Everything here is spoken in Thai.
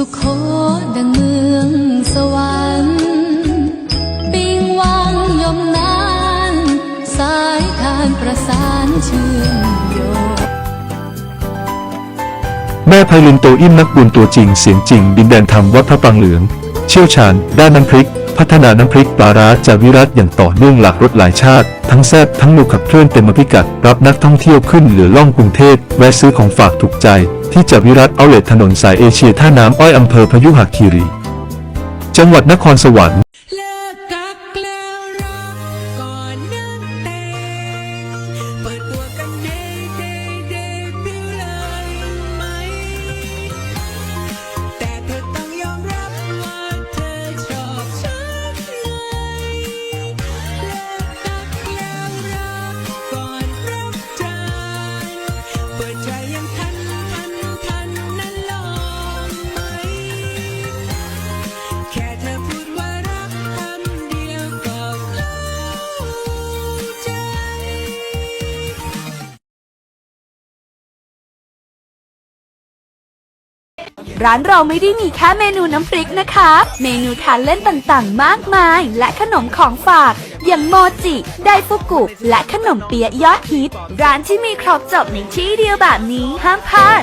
สุขโขดังเมืองสวรรค์ปิงวังยมนานสายทานประสานเชื่อมโยงแม่ไพลินโตอิ่มนักบุญตัวจริงเสียงจริง ดินแดนธรรมวัดพระปรางเหลือง เชี่ยวชาญ ด้านน้ำพริก พัฒนาน้ำพริกปลาร้าจากวิรัตอย่างต่อเนื่องหลากรสหลายชาติ ทั้งแซ่บทั้งหนุขับเคลื่อนเต็มอภิกัด รับนักท่องเที่ยวขึ้นเหลือล่องกรุงเทพแวะซื้อของฝากถูกใจ ที่จาวิรัตเอาเลทถนนสายเอเชียท่าน้ำอ้อยอำเภอพยุหคีรี จังหวัดนครสวรรค์ ร้านเราไม่ได้มีแค่เมนูน้ำพริกนะคะ เมนูทานเล่นต่างๆ มากมาย และขนมของฝาก อย่างโมจิ ไดฟุกุ และขนมเปี๊ยะยอดฮิต ร้านที่มีครบจบในที่เดียวแบบนี้ห้ามพลาด